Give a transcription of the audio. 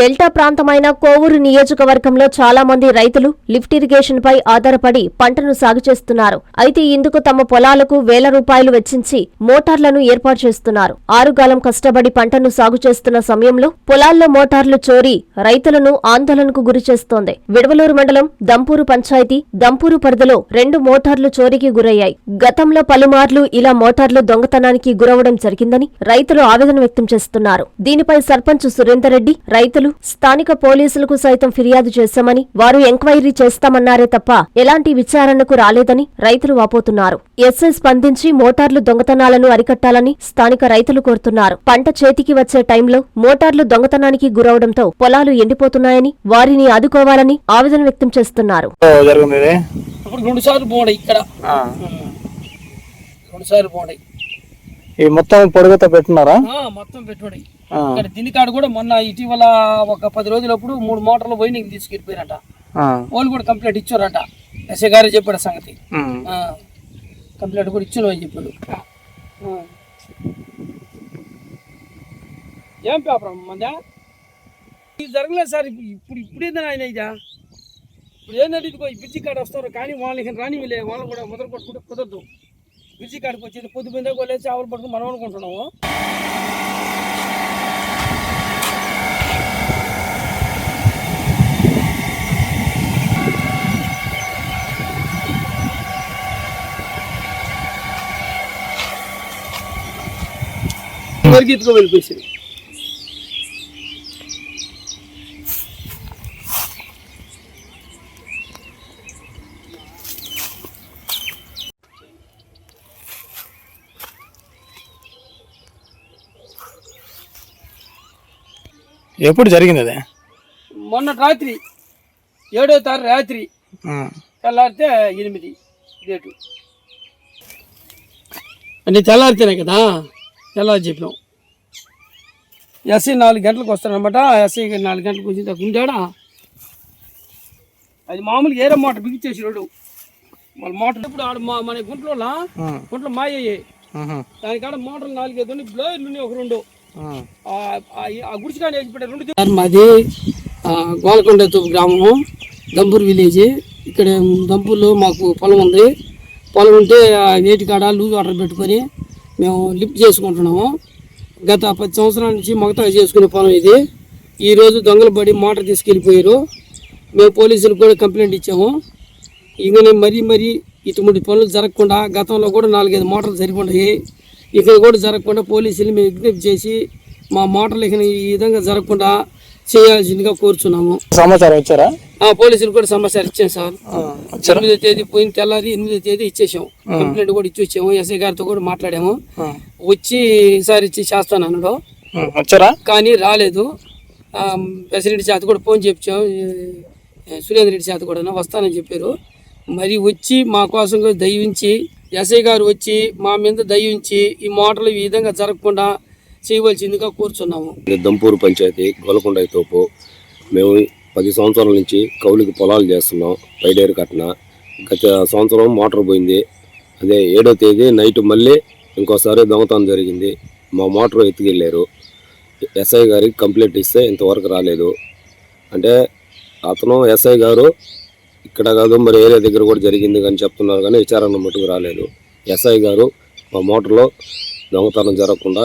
Delta ప్రాంతమైన కోవూరు నియోజకవర్గంలో చాలా మంది రైతులు లిఫ్ట్ ఇరిగేషన్ పై ఆధారపడి పంటను సాగు చేస్తున్నారు. అయితే ఇందుకు తమ పొలాలకు వేల రూపాయలు వెచ్చించి మోటార్లను ఏర్పాటు చేస్తున్నారు. ఆరుగాలం కష్టపడి పంటను సాగు చేస్తున్న సమయంలో పొలాల్లో మోటార్లు చోరీ రైతులను ఆందోళనకు గురి చేస్తోంది. విడవలూరు మండలం దంపూరు పంచాయతీ దంపూరు పరిధిలో రెండు మోటార్లు చోరీకి గురయ్యాయి. గతంలో పలుమార్లు ఇలా మోటార్లు దొంగతనానికి గురవడం జరిగిందని రైతులు ఆవేదన వ్యక్తం చేస్తున్నారు. దీనిపై సర్పంచ్ సురేందర్ రెడ్డి రైతులు స్థానిక పోలీసులకు సైతం ఫిర్యాదు చేశామని వారు ఎంక్వైరీ చేస్తామన్నారే తప్ప ఎలాంటి విచారణకు రాలేదని రైతులు వాపోతున్నారు. ఎస్ఐ స్పందించి మోటార్లు దొంగతనాలను అరికట్టాలని స్థానిక రైతులు కోరుతున్నారు. పంట చేతికి వచ్చే టైంలో మోటార్లు దొంగతనానికి గురవడంతో పొలాలు ఎండిపోతున్నాయని వారిని ఆదుకోవాలని ఆవేదన వ్యక్తం చేస్తున్నారు. ఈ మొత్తం పొడుగుతో పెట్టున్నారా మొత్తం పెట్టుబడి. ఇక్కడ దీనికాడ కూడా మొన్న ఇటీవల ఒక పది రోజులప్పుడు మూడు మోటార్లు పోయి తీసుకెళ్ళిపోయారట. ఆ. వాళ్ళు కూడా కంప్లైంట్ ఇచ్చారట. ఎస్ఐ గారే చెప్పాడు సంగతి. కంప్లైంట్ కూడా ఇచ్చాను అని చెప్పాడు. ఆ. ఏం పేపర్ మందా ఇది జరగలేదు సార్. ఇప్పుడు ఇప్పుడు ఆయన ఇదా? ఇప్పుడు ఏంటంటే ఇదిగో బ్రిడ్జి కాడ వస్తారు. కానీ వాళ్ళకి రాని లే వాళ్ళు కూడా మొదలు కొట్టుకుంటే కుదరదు. బ్రిడ్జి కాడికి వచ్చేది పొద్దు పొందే కొలేసి ఆవులు పట్టుకుని మనం అనుకుంటున్నాము. వరకు ఎత్తుకో వెళ్ళిపోయింది ఎప్పుడు జరిగింది అది మొన్న రాత్రి ఏడో తారీఖు రాత్రి ఆ. తెల్లారితే ఎనిమిది డేటు అంటే తెల్లారితేనే కదా తెల్లారి చెప్పినాం ఎస్సీ నాలుగు గంటలకు వస్తారనమాట ఎస్సీ నాలుగు గంటలకు వచ్చిన తర్వాత ఉంటాడా అది మామూలుగా ఏరే మోటార్ బిగించేసి రోడ్డు. వాళ్ళ మోటార్ ఇప్పుడు ఆడ మా మన గుంట్లో. గుంట్లో మాయ్యాయి ఉహు. దానికాడ మోటార్లు నాలుగైదు బ్లోయర్లు ఉన్నాయి ఒక రెండు. ఆ. గుడిచికాడ రెండు మాది గోలకొండ గ్రామము దంపూర్ విలేజ్. ఇక్కడ దంపూర్లో మాకు పొలం ఉంది. పొలం ఉంటే ఆ వేటి కాడ లూజ్ వాటర్ పెట్టుకొని మేము లిఫ్ట్ చేసుకుంటున్నాము. గత పది సంవత్సరాల నుంచి మగతా చేసుకునే పొలం ఇది. ఈరోజు దొంగలు పడి మోటార్ తీసుకెళ్ళిపోయారు. మేము పోలీసులకు కూడా కంప్లైంట్ ఇచ్చాము. ఇంకనే మరీ మరీ ఇటువంటి పనులు జరగకుండా గతంలో కూడా నాలుగైదు మోటార్లు సరిపడ్డాయి ఇక్కడ కూడా జరగకుండా పోలీసులు మేము విజ్ఞప్తి చేసి మా మోటార్లు ఈ విధంగా జరగకుండా చేయాల్సిందిగా కోరుచున్నాము. సమాచారం ఇచ్చారా? ఆ పోలీసులు కూడా సమాచారం ఇచ్చాం సార్. ఎనిమిదో తేదీ పోయిన తెల్లారి ఎనిమిదో తేదీ ఇచ్చేసాం కంప్లైంట్ కూడా ఇచ్చి వచ్చాము ఎస్ఐ గారితో కూడా మాట్లాడాము. వచ్చి ఈసారి ఇచ్చి చేస్తాను అన్నాడు. వచ్చారా? కానీ రాలేదు. ప్రెసిడెంట్ చేత కూడా ఫోన్ చెప్తాం సురేంద్ర రెడ్డి చేత కూడా వస్తానని చెప్పారు. మరి వచ్చి మా కోసం కూడా దయించి ఎస్ఐ గారు వచ్చి మా మీద దయించి ఈ మోటార్లు ఈ విధంగా జరగకుండా చేయవలసిందిగా కూర్చున్నాము. దంపూరు పంచాయతీ గోలకొండ తోపు. మేము పది సంవత్సరాల నుంచి కౌలుకి పొలాలు చేస్తున్నాం పైడేరు కట్న గత సంవత్సరం మోటార్ పోయింది. అదే ఏడో తేదీ నైట్ మళ్ళీ ఇంకోసారి దొంగతనం జరిగింది. మా మోటార్ ఎత్తుకెళ్ళారు ఎస్ఐ గారికి కంప్లైంట్ ఇస్తే ఇంతవరకు రాలేదు. అంటే అతను ఎస్ఐ గారు ఇక్కడ కాదు మరి ఏరియా దగ్గర కూడా జరిగింది కానీ చెప్తున్నారు కానీ విచారణ మటుకు రాలేదు. ఎస్ఐ గారు మా మోటార్లో దొంగతనం జరగకుండా